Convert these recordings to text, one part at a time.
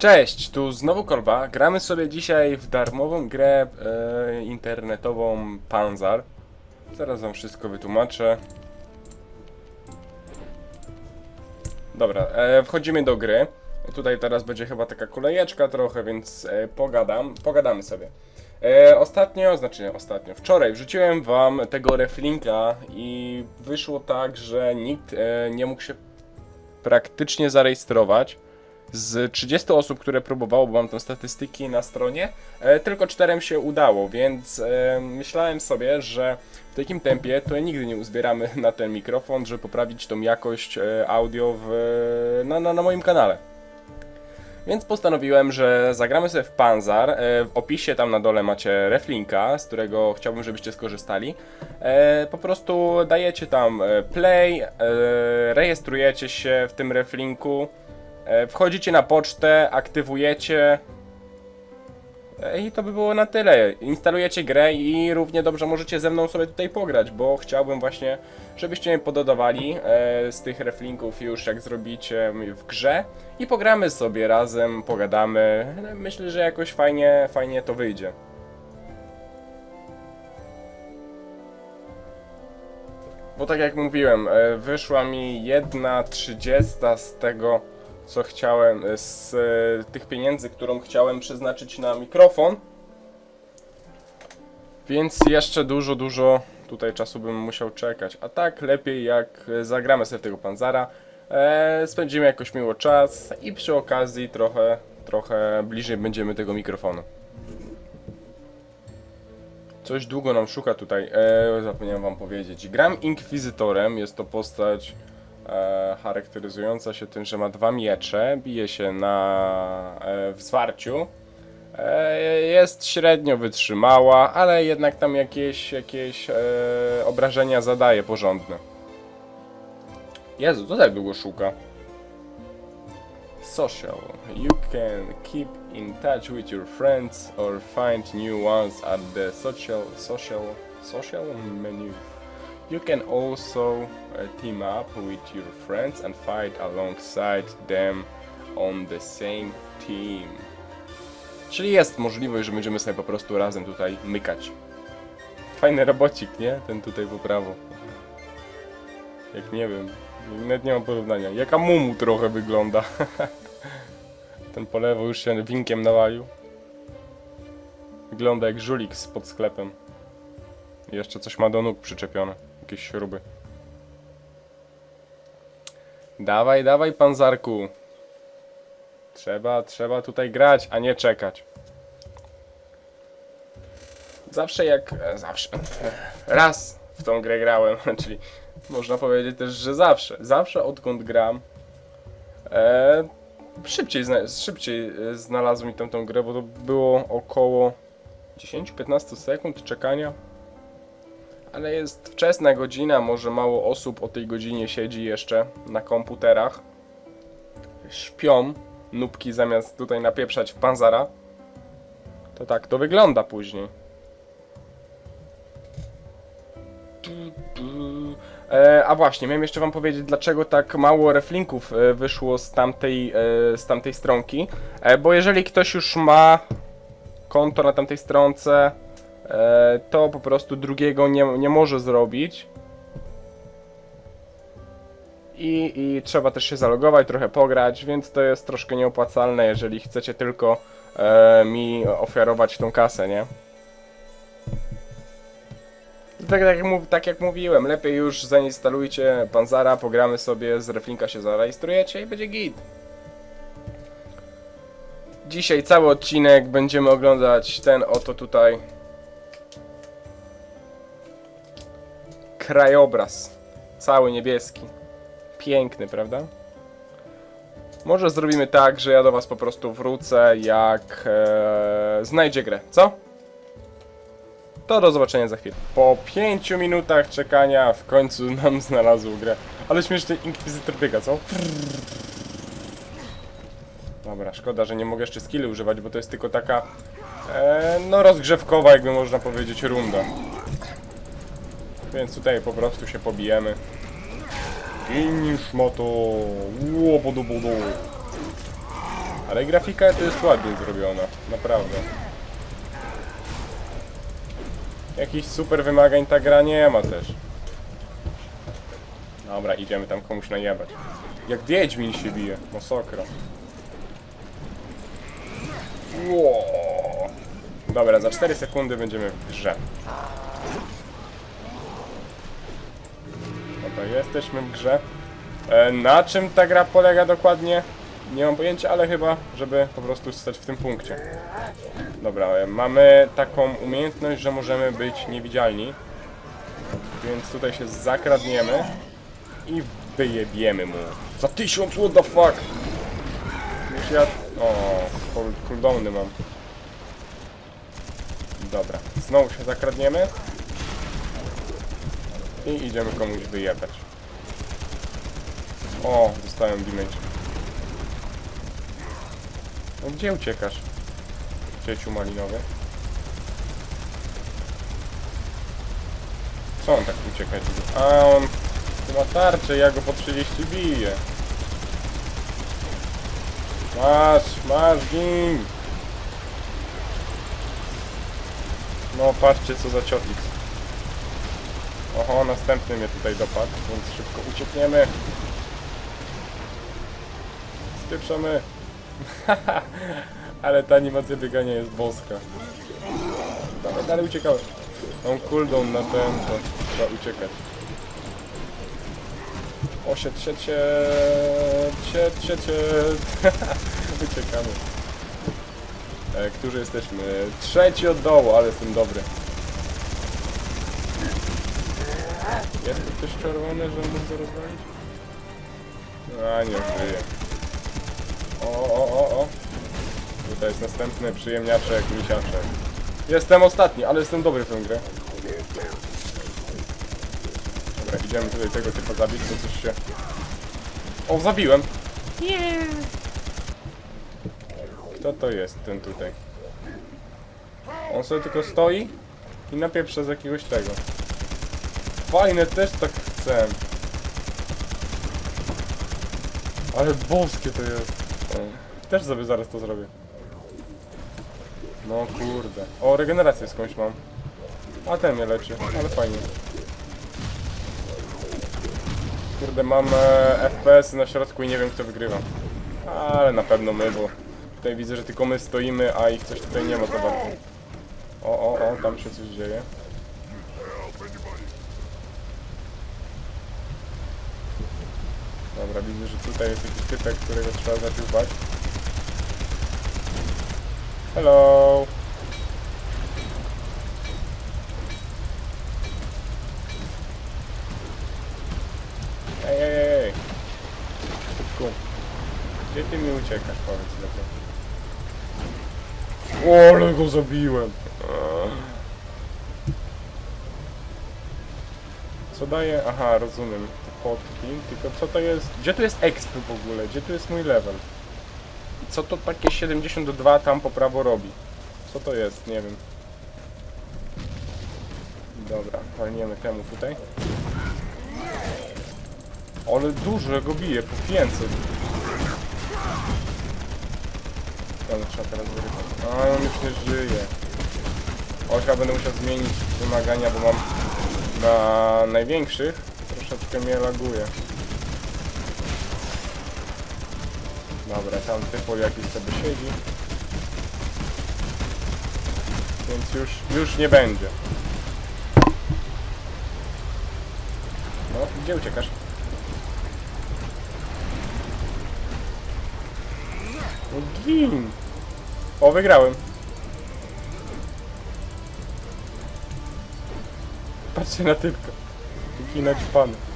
Cześć, tu znowu Kolba. Gramy sobie dzisiaj w darmową grę e, internetową Panzar. Zaraz wam wszystko wytłumaczę. Dobra, e, wchodzimy do gry. Tutaj teraz będzie chyba taka kolejeczka trochę, więc e, pogadam, pogadamy sobie. E, ostatnio, znaczy nie ostatnio, wczoraj wrzuciłem wam tego reflinka i wyszło tak, że nikt e, nie mógł się praktycznie zarejestrować. Z 30 osób, które próbowało, bo mam tam statystyki na stronie, e, tylko 4 się udało, więc e, myślałem sobie, że w takim tempie to nigdy nie uzbieramy na ten mikrofon, żeby poprawić tą jakość e, audio w, na, na, na moim kanale. Więc postanowiłem, że zagramy sobie w Panzar. W opisie tam na dole macie reflinka, z którego chciałbym, żebyście skorzystali. Po prostu dajecie tam play, rejestrujecie się w tym reflinku, wchodzicie na pocztę, aktywujecie e, i to by było na tyle. Instalujecie grę i równie dobrze możecie ze mną sobie tutaj pograć, bo chciałbym właśnie, żebyście mnie pododawali e, z tych reflinków już jak zrobicie w grze i pogramy sobie razem, pogadamy. Myślę, że jakoś fajnie, fajnie to wyjdzie. Bo tak jak mówiłem, e, wyszła mi jedna trzydziesta z tego, co chciałem, e, z e, tych pieniędzy, którą chciałem przeznaczyć na mikrofon. Więc jeszcze dużo, dużo tutaj czasu bym musiał czekać. A tak lepiej jak e, zagramy sobie tego Panzara, e, spędzimy jakoś miło czas i przy okazji trochę, trochę bliżej będziemy tego mikrofonu. Coś długo nam szuka tutaj, e, zapomniałem wam powiedzieć. Gram Inkwizytorem, jest to postać e, charakteryzująca się tym, że ma dwa miecze, bije się na e, w zwarciu. E, jest średnio wytrzymała, ale jednak tam jakieś, jakieś e, obrażenia zadaje porządne. Jezu, to tak długo szuka. Social. You can keep in touch with your friends or find new ones at the social social social menu. You can also uh, team up with your friends and fight alongside them on the same team. Czyli jest możliwość, że będziemy sobie po prostu razem tutaj mykać. Fajny robocik, nie? Ten tutaj po prawo. Jak nie wiem. Nawet nie mam porównania. Jaka mumu trochę wygląda. Ten po lewo już się winkiem nawalił. Wygląda jak żulik pod sklepem. Jeszcze coś ma do nóg przyczepione. Jakieś śruby. Dawaj, dawaj, panzarku. Trzeba, trzeba tutaj grać, a nie czekać. Zawsze jak. e, Zawsze. Raz w tą grę grałem, czyli można powiedzieć też, że zawsze. Zawsze odkąd gram. E, szybciej, zna, szybciej e, znalazłem mi tą, tą grę, bo to było około 10-15 sekund czekania. Ale jest wczesna godzina, może mało osób o tej godzinie siedzi jeszcze na komputerach. Śpią nubki zamiast tutaj napieprzać w panzara. To tak to wygląda później. E, a właśnie, miałem jeszcze wam powiedzieć, dlaczego tak mało reflinków e, wyszło z tamtej, e, z tamtej stronki. Bo jeżeli ktoś już ma konto na tamtej stronce, to po prostu drugiego nie, nie może zrobić. I, I trzeba też się zalogować, trochę pograć, więc to jest troszkę nieopłacalne, jeżeli chcecie tylko e, mi ofiarować tą kasę, nie? Tak, tak, jak tak jak mówiłem, lepiej już zainstalujcie Panzara, pogramy sobie, z reflinka się zarejestrujecie i będzie git. Dzisiaj cały odcinek będziemy oglądać ten oto tutaj krajobraz, cały niebieski. Piękny, prawda? Może zrobimy tak, że ja do was po prostu wrócę, jak e, znajdzie grę, co? To do zobaczenia za chwilę. Po 5 minutach czekania w końcu nam znalazł grę. Ale śmieszny inkwizytor biega, co? Dobra, szkoda, że nie mogę jeszcze skilly używać, bo to jest tylko taka e, no rozgrzewkowa, jakby można powiedzieć, runda. Więc tutaj po prostu się pobijemy. I szmato. Łobodu bodu. Ale grafika to jest ładnie zrobiona, naprawdę. Jakichś super wymagań ta gra nie ma też. Dobra, idziemy tam komuś najebać. Jak Wiedźmin się bije, masakra. Ło. Dobra, za 4 sekundy będziemy w grze. Dobra, jesteśmy w grze. E, na czym ta gra polega dokładnie? Nie mam pojęcia, ale chyba, żeby po prostu stać w tym punkcie. Dobra, e, mamy taką umiejętność, że możemy być niewidzialni. Więc tutaj się zakradniemy i wyjebiemy mu. Za tysiąc, what the fuck? Już ja... O, cool- cooldowny mam. Dobra, znowu się zakradniemy. I idziemy komuś wyjebać. O, dostałem damage. No gdzie uciekasz? Cieciu malinowy. Co on tak ucieka? A on... Ma tarczę, ja go po 30 biję. Masz, masz, gin! No patrzcie co za ciotlik. Oho, następny mnie tutaj dopadł, więc szybko uciekniemy. Spieprzamy. Ale ta animacja biegania jest boska. Dalej, dalej uciekamy. Mam cooldown na ten, to trzeba uciekać. O, sied, sied, sied, sied, sied, sied. Uciekamy. E, którzy jesteśmy? Trzeci od dołu, ale jestem dobry. Jest tu coś czerwone, że mógł go rozwalić? A, nie żyje. O, o, o, o. Tutaj jest następny przyjemniaczek, misiaczek. Jestem ostatni, ale jestem dobry w tę grę. Dobra, idziemy tutaj tego typa zabić, bo coś się... O, zabiłem! Kto to jest, ten tutaj? On sobie tylko stoi i napieprza z jakiegoś tego. Fajne, też tak chcę. Ale boskie to jest. Też sobie zaraz to zrobię. No kurde. O, regenerację skądś mam. A ten mnie leczy, ale fajnie. Kurde, mam e, FPS na środku i nie wiem kto wygrywa. Ale na pewno my, bo tutaj widzę, że tylko my stoimy, a ich coś tutaj nie ma za bardzo. O, o, o, tam się coś dzieje. Dobra, widzę, że tutaj jest jakiś typek, którego trzeba zadziubać. Hello! Ej, ej, ej! Szybko. Gdzie ty mi uciekasz, powiedz lepiej. O, ale go zabiłem! Co daje? Aha, rozumiem. Te potki. Tylko co to jest? Gdzie tu jest exp w ogóle? Gdzie tu jest mój level? I co to takie 72 tam po prawo robi? Co to jest? Nie wiem. Dobra, walniemy temu tutaj. Ale dużo go bije, po 500. Ale trzeba teraz wyrywać. A, on już nie żyje. O, chyba będę musiał zmienić wymagania, bo mam na największych troszeczkę mnie laguje. Dobra, tam typu jakiś sobie siedzi. Więc już, już nie będzie. No, gdzie uciekasz? No gin! O, wygrałem. Patrzcie na typka. Taki naćpany.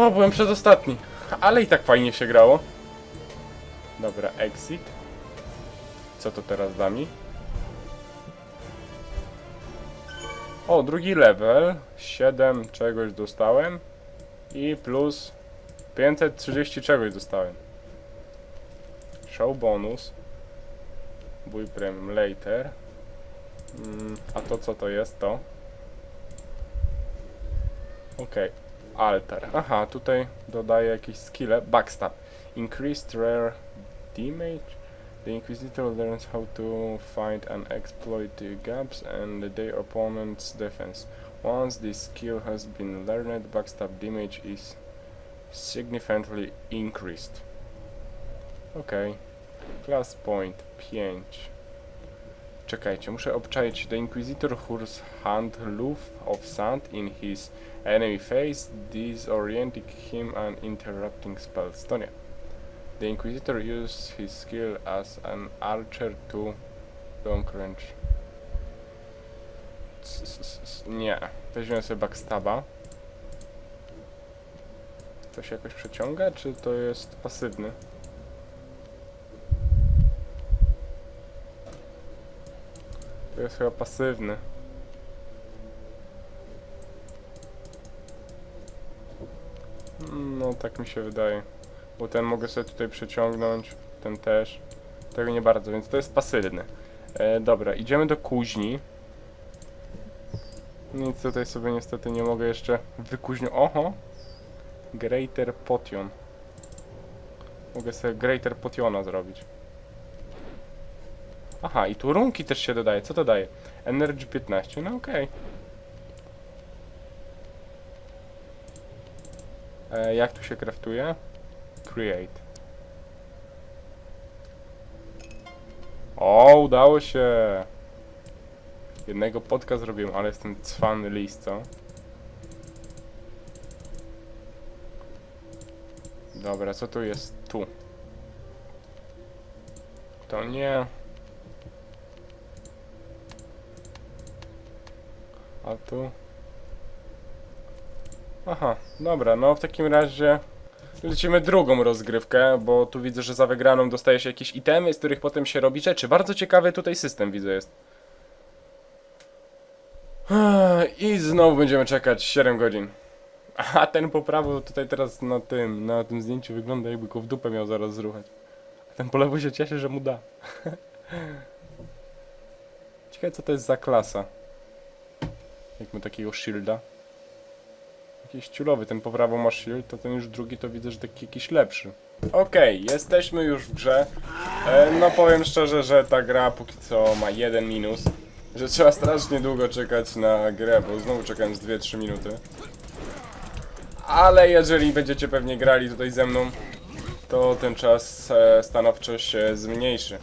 O, byłem przedostatni. Ale i tak fajnie się grało. Dobra, exit. Co to teraz da mi? O, drugi level. 7 czegoś dostałem. I plus 530 czegoś dostałem. Show bonus. Bój premium later. Mm, a to co to jest to? Okej. Altar. Aha, tutaj dodaję jakieś skille. Backstab. increased rare damage. The Inquisitor learns how to find and exploit the gaps and their opponent's defense. Once this skill has been learned, backstab damage is significantly increased. Ok. Class point 5. Czekajcie, muszę obczaić. The Inquisitor whose hand loop of sand in his enemy face, disorienting him and interrupting spells. To nie. The Inquisitor used his skill as an archer to long range. Nie. Weźmiemy sobie backstaba. To się jakoś przeciąga, czy to jest pasywny? To jest chyba pasywny. No, tak mi się wydaje. Bo ten mogę sobie tutaj przeciągnąć, ten też. Tego nie bardzo, więc to jest pasywny. E, dobra, idziemy do kuźni. Nic tutaj sobie niestety nie mogę jeszcze wykuźnić. Oho! Greater Potion. Mogę sobie Greater Potiona zrobić. Aha, i tu runki też się dodaje. Co to daje? Energy 15, no okej. E, jak tu się kraftuje? Create. O, udało się! Jednego podka zrobiłem, ale jestem cwany list, co? Dobra, co tu jest tu? To nie. A tu? Aha, dobra, no w takim razie lecimy drugą rozgrywkę, bo tu widzę, że za wygraną dostaje się jakieś itemy, z których potem się robi rzeczy. Bardzo ciekawy tutaj system widzę jest. I znowu będziemy czekać 7 godzin. A ten po prawo tutaj teraz na tym, na tym zdjęciu wygląda jakby go w dupę miał zaraz zruchać. A ten po lewo się cieszy, że mu da. Ciekawe co to jest za klasa. Jak ma takiego shielda. Jakiś ciulowy, ten po prawo ma shield, to ten już drugi to widzę, że taki jakiś lepszy. Okej, jesteśmy już w grze. E, no powiem szczerze, że ta gra póki co ma jeden minus. Że trzeba strasznie długo czekać na grę, bo znowu czekałem z 2-3 minuty. Ale jeżeli będziecie pewnie grali tutaj ze mną, to ten czas e, stanowczo się zmniejszy.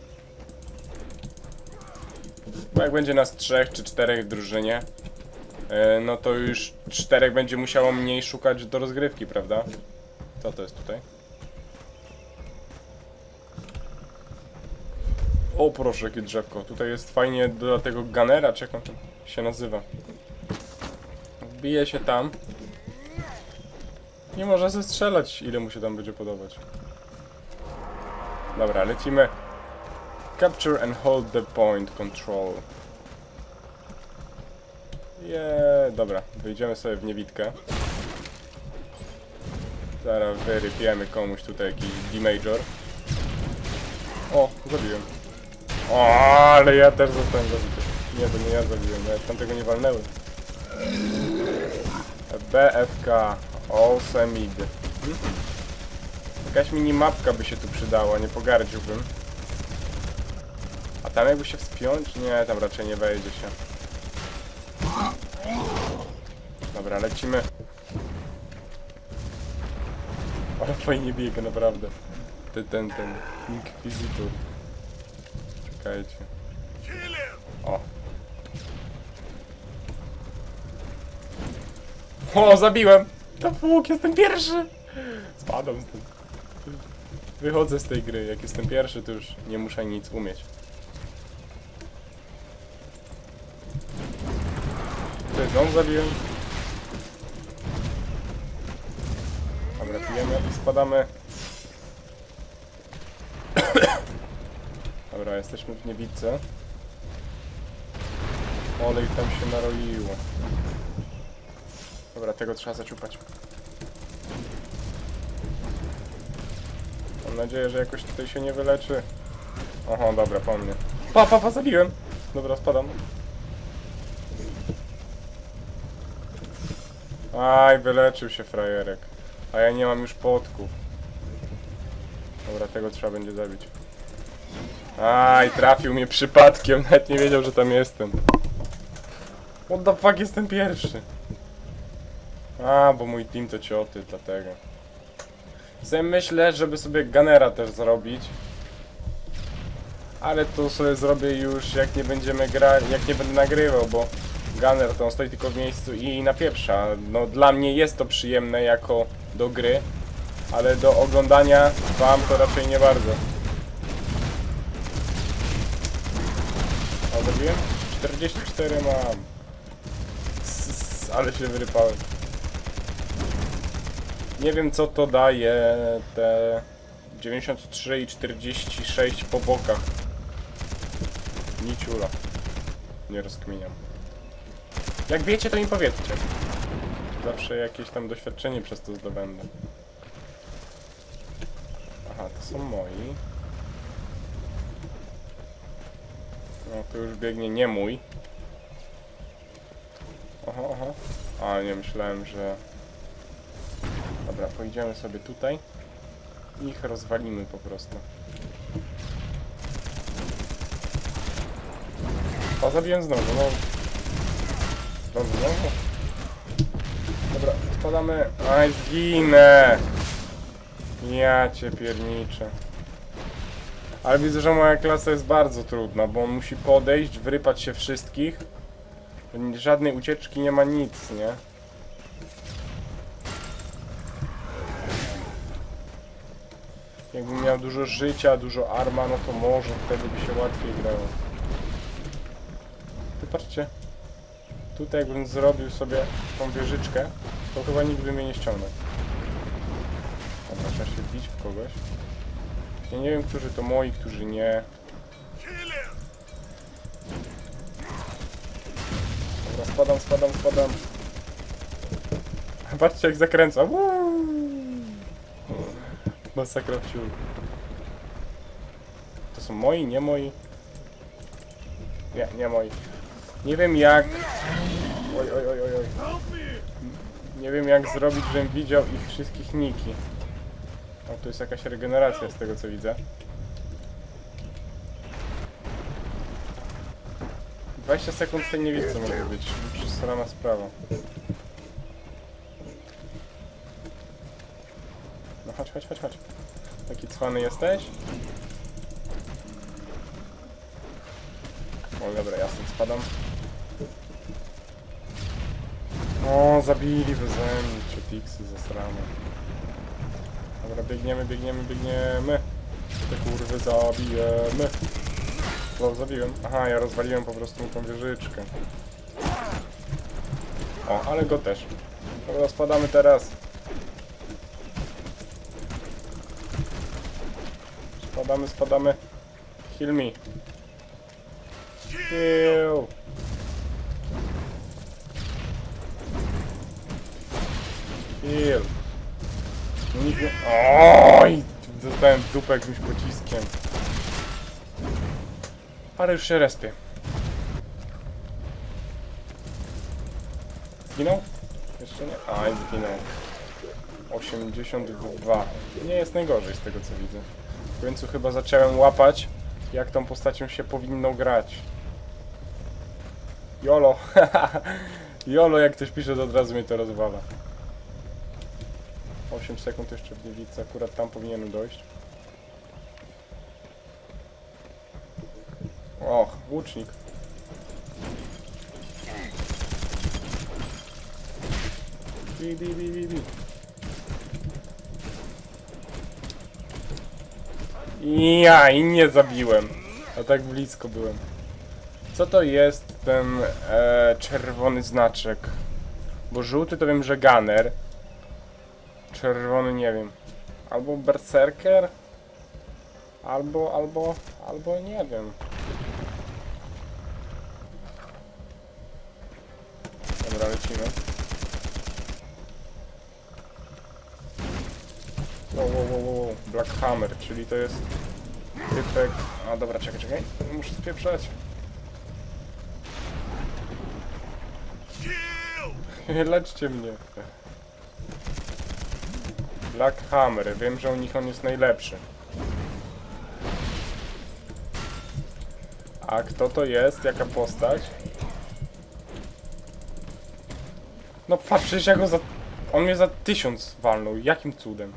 Bo jak będzie nas trzech czy czterech w drużynie, e, no to już czterech będzie musiało mniej szukać do rozgrywki, prawda? Co to jest tutaj? O proszę, jakie drzewko. Tutaj jest fajnie do tego gunnera, czy jak on się nazywa. Wbije się tam. Nie może zestrzelać, ile mu się tam będzie podobać. Dobra, lecimy. Capture and hold the point control. Yeah, dobra, wyjdziemy sobie w niewidkę. Zaraz wyrypiemy komuś tutaj jakiś D-Major. O, zabiłem. O, ale ja też zostałem zabity. Nie, to nie ja zabiłem, ja tamtego nie walnęły. BFK, Awesome Mid. Hmm? Jakaś minimapka by się tu przydała, nie pogardziłbym. A tam jakby się wspiąć? Nie, tam raczej nie wejdzie się. Dobra, lecimy. Ale fajnie biega, naprawdę. Ten, ten, ten Inquisitor. Czekajcie. O. O, zabiłem! To fuk, jestem pierwszy! Spadam stąd. Wychodzę z tej gry. Jak jestem pierwszy, to już nie muszę nic umieć. Ty, znowu zabiłem. Dobra, pijemy i spadamy. Dobra, jesteśmy w niewidce. Olej tam się naroiło. Dobra, tego trzeba zaciupać. Mam nadzieję, że jakoś tutaj się nie wyleczy. Oho, dobra, po mnie. Pa, pa, pa, zabiłem! Dobra, spadam. Aj, wyleczył się frajerek. A ja nie mam już podków. Dobra, tego trzeba będzie zabić. Aj, trafił mnie przypadkiem, nawet nie wiedział, że tam jestem. What the fuck, jestem pierwszy. A, bo mój team to cioty, dlatego. Sobie myślę, żeby sobie Gunnera też zrobić. Ale to sobie zrobię już jak nie będziemy grać, jak nie będę nagrywał, bo Gunner to on stoi tylko w miejscu i napieprza. No dla mnie jest to przyjemne jako do gry, ale do oglądania wam to raczej nie bardzo. A zrobiłem? 44 mam. Ale się wyrypałem. Nie wiem co to daje te 93 i 46 po bokach. Niciula. Nie rozkminiam. Jak wiecie, to mi powiedzcie. Zawsze jakieś tam doświadczenie przez to zdobędę. Aha, to są moi. No, tu już biegnie nie mój. Oho, oho. A, nie, myślałem, że... Dobra, pojedziemy sobie tutaj. I ich rozwalimy po prostu. O, zabiłem znowu, no. Znowu. Dobra, spadamy. Aj, zginę! Ja cię pierniczę. Ale widzę, że moja klasa jest bardzo trudna, bo on musi podejść, wyrypać się wszystkich. Żadnej ucieczki nie ma nic, nie? Jakbym miał dużo życia, dużo arma, no to może wtedy by się łatwiej grało. Ty patrzcie. Tutaj jakbym zrobił sobie tą wieżyczkę, to chyba nikt by mnie nie ściągnął. Dobra, trzeba się bić w kogoś. Ja nie wiem, którzy to moi, którzy nie. Dobra, spadam, spadam, spadam. Patrzcie jak zakręca. Uuu. Masakra. To są moi, nie moi? Nie, nie moi. Nie wiem jak... Oj, oj, oj, oj. Nie wiem jak zrobić, żebym widział ich wszystkich niki. O, tu jest jakaś regeneracja z tego co widzę. 20 sekund tej nie widzę, może być. Przesrana sprawa. No chodź, chodź, chodź, chodź. Taki cwany jesteś? O dobra, ja stąd spadam. O, zabili beze mnie ciotixy zasrane. Dobra, biegniemy, biegniemy, biegniemy. Te kurwy zabijemy. No, zabiłem. Aha, ja rozwaliłem po prostu tą wieżyczkę. O, ale go też. Dobra, spadamy teraz. Spadamy, spadamy. Heal me. Heal. Heal. No nie... Oj! Dostałem dupę jakimś pociskiem. Ale już się respię. Zginął? Jeszcze nie? A, zginął. 82. Nie jest najgorzej z tego co widzę. W końcu chyba zacząłem łapać, jak tą postacią się powinno grać. Jolo! Jolo, jak ktoś pisze, to od razu mnie to rozwala. 8 sekund jeszcze w niewicy, akurat tam powinienem dojść. Och, łucznik. Bi, bi, bi, bi, bi. Ja i nie zabiłem. A tak blisko byłem. Co to jest ten e, czerwony znaczek? Bo żółty to wiem, że gunner. Czerwony nie wiem. Albo berserker? Albo, albo, albo nie wiem. Dobra, lecimy. Wow, wow, wow, wow. Black Hammer, czyli to jest typek... A dobra, czekaj, czekaj. Muszę spieprzać. Leczcie mnie. Black Hammer. Wiem, że u nich on jest najlepszy. A kto to jest? Jaka postać? No patrz, przecież ja go za... On mnie za tysiąc walnął. Jakim cudem?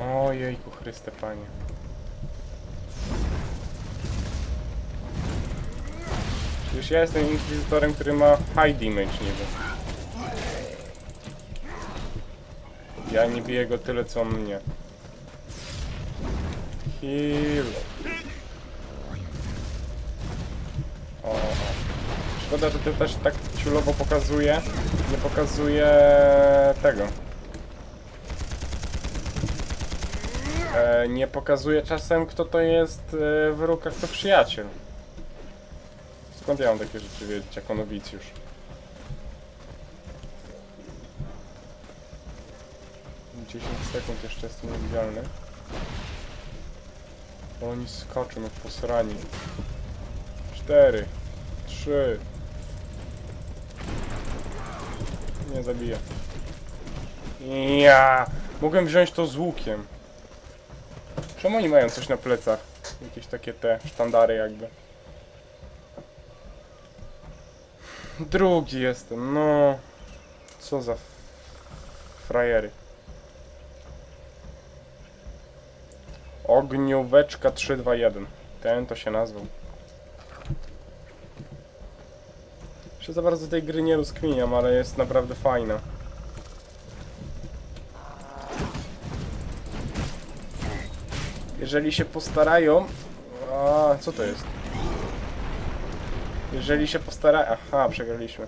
Ojejku, Chryste Panie. Przecież ja jestem inkwizytorem, który ma high damage niby. Ja nie biję go tyle co mnie. Heal. O. Szkoda, że to też tak ciulowo pokazuje. Nie pokazuje tego. E, nie pokazuje czasem kto to jest e, wróg, a kto przyjaciel. Skąd ja mam takie rzeczy wiedzieć jako nowicjusz? Dziesięć sekund jeszcze jestem niewidzialny. Bo Oni skoczą jak posrani. Cztery, trzy. Nie zabiję. Ja! Mogłem wziąć to z łukiem. Czemu oni mają coś na plecach? Jakieś takie te sztandary jakby. Drugi jestem, no. Co za frajery. Ognióweczka 321. Ten to się nazwał. Jeszcze za bardzo tej gry nie rozkminiam, ale jest naprawdę fajna. Jeżeli się postarają... A, co to jest? Jeżeli się postara... Aha, przegraliśmy.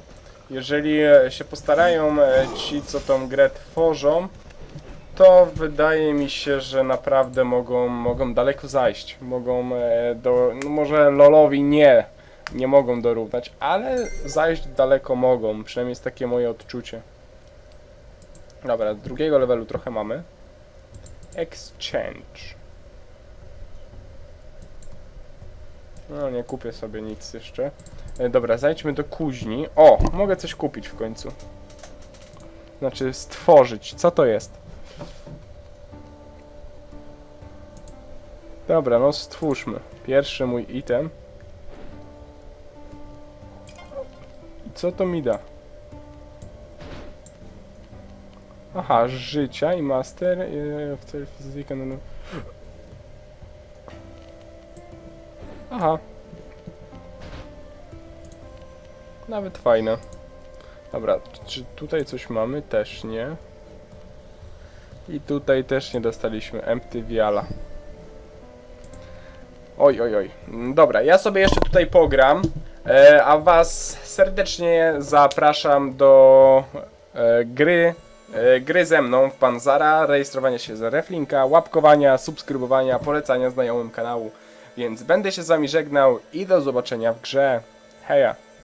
Jeżeli e, się postarają e, ci, co tą grę tworzą, to wydaje mi się, że naprawdę mogą, mogą daleko zajść. Mogą e, do... No może LoLowi nie, nie mogą dorównać, ale zajść daleko mogą. Przynajmniej jest takie moje odczucie. Dobra, drugiego levelu trochę mamy. Exchange. No, nie kupię sobie nic jeszcze. E, dobra, zajdźmy do kuźni. O, mogę coś kupić w końcu. Znaczy, stworzyć. Co to jest? Dobra, no stwórzmy. Pierwszy mój item. I co to mi da? Aha, życia i master. Yy, w no, no. Aha. Nawet fajne. Dobra, czy tutaj coś mamy? Też nie. I tutaj też nie dostaliśmy Empty Viala. Oj, oj, oj. Mm, Dobra, ja sobie jeszcze tutaj pogram, e, a was serdecznie zapraszam do e, gry, e, gry ze mną w Panzara, rejestrowania się za reflinka, łapkowania, subskrybowania, polecania znajomym kanału. Więc będę się z wami żegnał i do zobaczenia w grze. Heja!